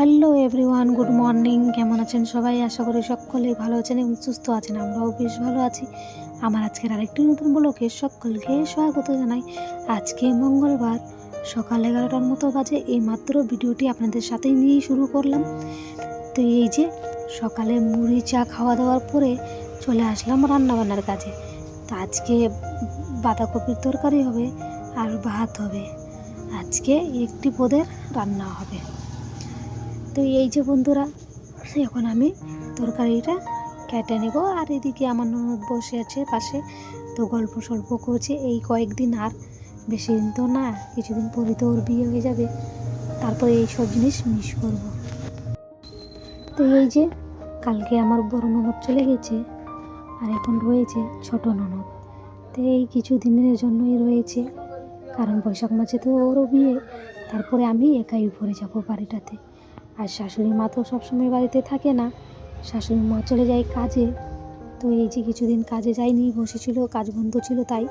Hello everyone good morning কেমন আছেন সবাই? আশা করি সকলেই ভালো আছেন এবং সুস্থ আছেন। আমরাও বেশ ভালো আছি। আমার আজকের আরেকটি নতুন ব্লকে সকলকে স্বাগত জানাই। আজকে মঙ্গলবার, সকাল এগারোটার মতো বাজে। এই মাত্র ভিডিওটি আপনাদের সাথেই নিয়েই শুরু করলাম। তো এই যে, সকালে মুড়ি, চা খাওয়া দাওয়ার পরে চলে আসলাম রান্নাবান্নার কাজে। তো আজকে বাঁধাকপির তরকারি হবে আর ভাত হবে। আজকে একটি পদের রান্না হবে। তো এই যে বন্ধুরা, এখন আমি তরকারিটা কেটে নেব। আর এদিকে আমার ননদ বসে আছে পাশে, তো গল্প সল্প করছে। এই কয়েকদিন আর বেশি দিন তো না, কিছুদিন পরে তো ওর বিয়ে হয়ে যাবে। তারপরে এই সব জিনিস মিস করব। তো এই যে কালকে আমার বড় ননদ চলে গেছে, আর এখন রয়েছে ছোট ননদ। তো এই কিছু দিনের জন্যই রয়েছে, কারণ বৈশাখ মাসে তো ওরও বিয়ে। তারপরে আমি একাই উপরে যাব বাড়িটাতে। আর শাশুড়ি মা তো সবসময় বাড়িতে থাকে না। শাশুড়ি মা চলে যায় কাজে। তো এই যে কিছুদিন কাজে যায়নি বসেছিল কাজ বন্ধ ছিল তাই।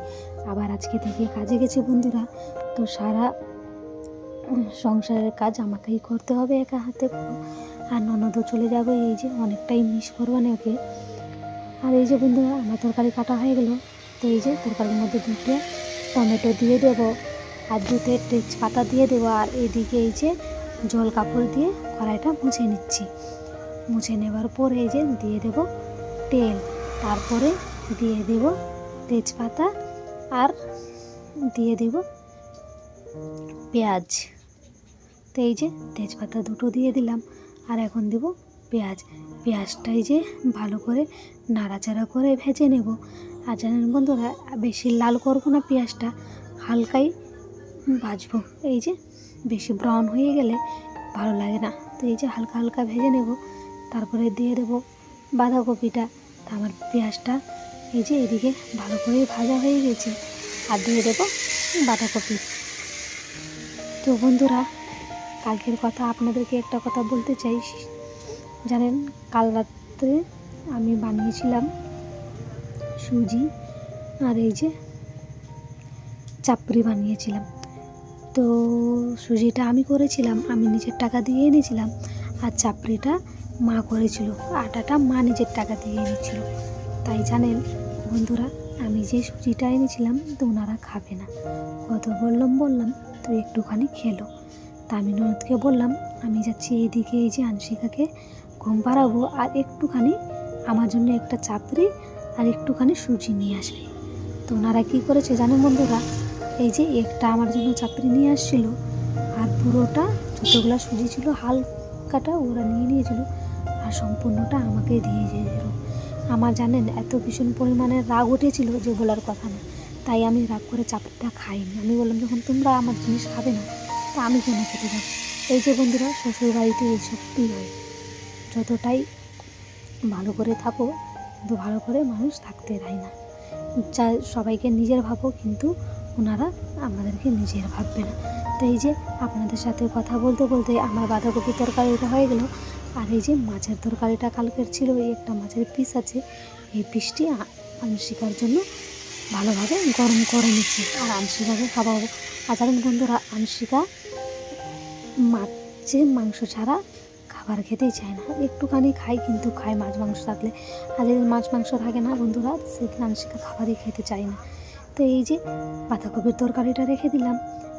আবার আজকে থেকে কাজে গেছে বন্ধুরা। তো সারা সংসারের কাজ আমাকেই করতে হবে একা হাতে। আর ননদও চলে যাবে, এই যে অনেকটাই মিস করবানে ওকে। আর এই যে বন্ধুরা, আমার তরকারি কাটা হয়ে গেলো। তো এই যে তরকারির মধ্যে দুটো টমেটো দিয়ে দেবো। আর দুটো তেজপাতা দিয়ে দেবো। আর এদিকে এই যে জল কাপড় দিয়ে কড়াইটা মুছে নিচ্ছি। মুছে নেবার পরে এই যে দিয়ে দেব তেল, তারপরে দিয়ে দেব তেজপাতা আর দিয়ে দেব পেঁয়াজ। তো এই যে তেজপাতা দুটো দিয়ে দিলাম আর এখন দেব পেঁয়াজ। পেঁয়াজটাই যে ভালো করে নাড়াচাড়া করে ভেজে নেব। আর জানেন বন্ধুরা, বেশি লাল করব না পেঁয়াজটা, হালকাই ভাজবো। এই যে বেশি ব্রাউন হয়ে গেলে ভালো লাগে না। তো এই যে হালকা হালকা ভেজে নেব, তারপরে দিয়ে দেবো বাঁধাকপিটা। আমার পেঁয়াজটা এই যে এদিকে ভালো করে ভাজা হয়ে গেছে, আর দিয়ে দেবো বাঁধাকপি। তো বন্ধুরা, কালকের কথা আপনাদেরকে একটা কথা বলতে চাই। জানেন, কাল রাত্রে আমি বানিয়েছিলাম সুজি, আর এই যে চাপড়ি বানিয়েছিলাম। তো সুজিটা আমি করেছিলাম, আমি নিজের টাকা দিয়ে এনেছিলাম আর চাপড়িটা মা করেছিল, আটাটা মা নিজের টাকা দিয়ে এনেছিল। তাই জানেন বন্ধুরা, আমি যে সুজিটা এনেছিলাম তো ওনারা খাবে না। কত বললাম বললাম, তুই একটুখানি খেলো। তা আমি ননদকে বললাম, আমি যাচ্ছি এইদিকে এই যে আনশিকাকে ঘুম পাড়াবো আর একটুখানি আমার জন্য একটা চাপড়ি আর একটুখানি সুজি নিয়ে আসবে। তো ওনারা কী করেছে জানেন বন্ধুরা এই যে একটা আমার জন্য চাপড়ি নিয়ে আসছিল আর পুরোটা যতগুলো সুজি ছিল হালকাটা ওরা নিয়ে নিয়েছিল আর সম্পূর্ণটা আমাকে দিয়ে দিয়েছিল। আমার জানেন, এত ভীষণ পরিমাণে রাগ উঠেছিল যে বলার কথা না। তাই আমি রাগ করে চাপড়িটা খাইনি। আমি বললাম, যখন তোমরা আমার জিনিস খাবে না, তা আমি কেন খেতে যাব? এই যে বন্ধুরা, শ্বশুরবাড়িতে এই এইসবই হয়? যতটাই ভালো করে থাকো, কিন্তু ভালো করে মানুষ থাকতে দেয় না। যা সবাইকে নিজের ভাবো, কিন্তু ওনারা আমাদেরকে নিজের ভাববে না। তো এই যে আপনাদের সাথে কথা বলতে বলতে আমার বাঁধাকপি তরকারিটা হয়ে গেল। আর এই যে মাছের তরকারিটা কালকের ছিল, এই একটা মাছের পিস আছে। এই পিসটি আংশিকার জন্য ভালোভাবে গরম করে নিচ্ছি। আর আংশিকাকে খাওয়াবো। জানেন বন্ধুরা, আংশিকা মাছের মাংস ছাড়া খাবার খেতেই চায় না। একটুখানি খাই কিন্তু খায় মাছ মাংস থাকলে। আর যেদিন মাছ মাংস থাকে না বন্ধুরা, সেদিন আংশিকা খাবারই খেতে চায় না। তো এই যে বাঁধাকপির তরকারিটা রেখে দিলাম।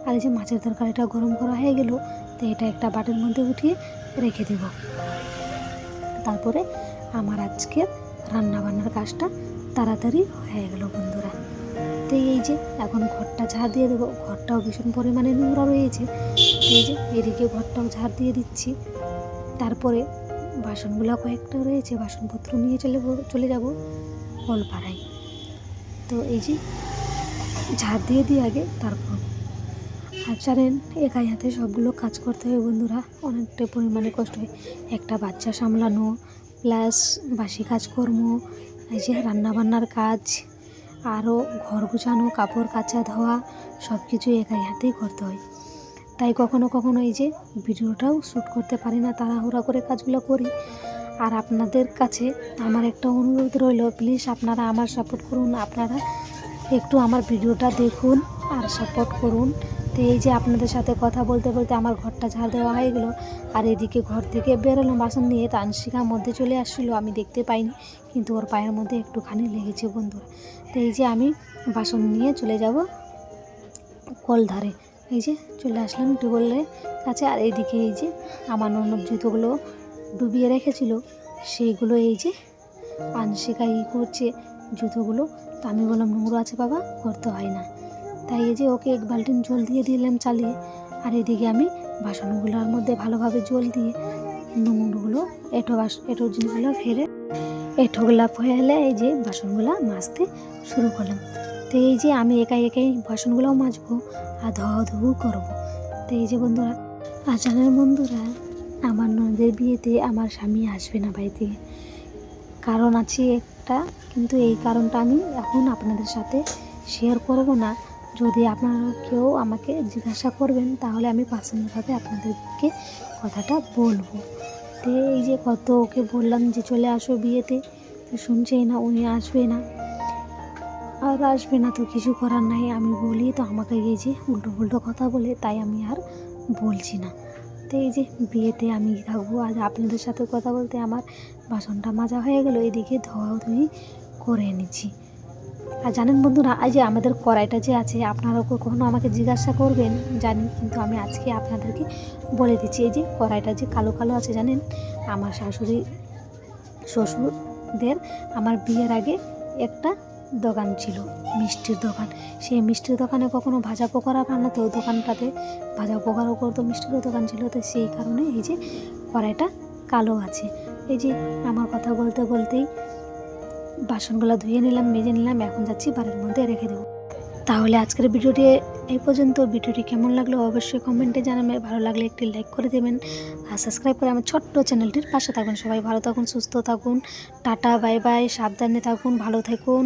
আর এই যে মাছের তরকারিটা গরম করা হয়ে গেল, তো এটা একটা বাটির মধ্যে উঠিয়ে রেখে দেব। তারপরে আমার আজকের রান্না বান্নার কাজটা তাড়াতাড়ি হয়ে গেল বন্ধুরা। তো এই যে এখন ঘরটা ঝাড় দিয়ে দেবো। ঘরটাও ভীষণ পরিমাণে নোংরা রয়েছে। এই যে এদিকে ঘরটাও ঝাড় দিয়ে দিচ্ছি। তারপরে বাসনগুলো কয়েকটা রয়েছে, বাসনপত্র নিয়ে চলে চলে যাব কলপাড়ায় তো এই যে ঝাড় দিয়ে দিই আগে, তারপর। আর জানেন, একাই হাতে সবগুলো কাজ করতে হয় বন্ধুরা, অনেকটা পরিমাণে কষ্ট হয়। একটা বাচ্চা সামলানো প্লাস বাসি কাজকর্ম, এই যে রান্নাবান্নার কাজ আরও ঘর গুছানো, কাপড় কাচা, ধোয়া সব কিছু একাই হাতেই করতে হয়। তাই কখনো কখনো এই যে ভিডিওটাও শ্যুট করতে পারি না, তাড়াহুড়া করে কাজগুলো করি। আর আপনাদের কাছে আমার একটা অনুরোধ রইল প্লিজ আপনারা আমার সাপোর্ট করুন, আপনারা একটু আমার ভিডিওটা দেখুন আর সাপোর্ট করুন। তো এই যে আপনাদের সাথে কথা বলতে বলতে আমার ঘরটা ঝাড় দেওয়া হয়ে গেলো। আর এদিকে ঘর থেকে বেরোলাম, বাসন নিয়ে। তানসিকা মধ্যে চলে আসছিল, আমি দেখতে পাইনি। কিন্তু ওর পায়ের মধ্যে একটুখানি লেগেছে বন্ধুরা। তো এই যে আমি বাসন নিয়ে চলে যাব কল ধারে। এই যে চলে আসলাম টিউবওয়েলের কাছে আর এইদিকে এই যে আমার ননদ জুতোগুলো ডুবিয়ে রেখেছিল, সেইগুলো এই যে আনশিকা ই করছে। জুতোগুলো তো আমি বললাম, নোংরা আছে বাবা করতে হয় না। তাই এই যে ওকে এক বালটিন জল দিয়ে দিলাম চালিয়ে, আর এদিকে আমি বাসনগুলোর মধ্যে ভালোভাবে জল দিয়ে নোংরগুলো এঁটো বাস, এঁটো জিনিসগুলো ফেলে এঁটোগুলা ফেলে এই যে বাসনগুলো মাজতে শুরু করলাম। তো এই যে আমি একাই একাই বাসনগুলোও মাজবো আর ধোয়া ধুও করব। তো এই যে বন্ধুরা আর জানেন বন্ধুরা, আমার ননদের বিয়েতে আমার স্বামী আসবে না বাড়িতে কারণ আছে একটা কিন্তু এই কারণটা আমি এখন আপনাদের সাথে শেয়ার করব না। যদি আপনারা কেউ আমাকে জিজ্ঞাসা করবেন, তাহলে আমি পার্সোনালভাবে আপনাদেরকে কথাটা বলব। তো এই যে কত ওকে বললাম যে চলে আসো বিয়েতে, তো শুনছেই না, উনি আসবে না। আর আসবে না তো কিছু করার নাই, আমি বলি তো আমাকে এই যে উল্টো উল্টো কথা বলে, তাই আমি আর বলছি না। তো এই যে বিয়েতে আমি থাকব আজ আপনাদের সাথে কথা বলতে আমার বাসনটা মাজা হয়ে গেল, এদিকে ধোয়া ধুই করে নিচ্ছি আর জানেন বন্ধুরা, এই যে আমাদের কড়াইটা যে আছে আপনারা কখনো আমাকে জিজ্ঞাসা করবেন, জানি, কিন্তু আমি আজকে আপনাদেরকে বলে দিচ্ছি, এই যে কড়াইটা যে কালো কালো আছে জানেন, আমার শাশুড়ি শ্বশুরদের আমার বিয়ের আগে একটা দোকান ছিল, মিষ্টির দোকান। সেই মিষ্টির দোকানে কখনো ভাজা পকোড়া বানাতো দোকানটাতে ভাজা পকোড়াও করতো মিষ্টিরও দোকান ছিল, তো সেই কারণে এই যে কড়াইটা কালো আছে। এই যে আমার কথা বলতে বলতেই বাসনগুলো ধুয়ে নিলাম, মেজে নিলাম, এখন যাচ্ছি বাড়ির মধ্যে রেখে দেবো। তাহলে আজকের ভিডিওটি এই পর্যন্ত। ভিডিওটি কেমন লাগল অবশ্যই কমেন্টে জানাবেন ভালো লাগলে একটি লাইক করে দেবেন আর সাবস্ক্রাইব করে আমার ছোট্ট চ্যানেলটির পাশে থাকুন সবাই ভালো থাকুন, সুস্থ থাকুন, টাটা বাই বাই সাবধানে থাকুন, ভালো থাকুন।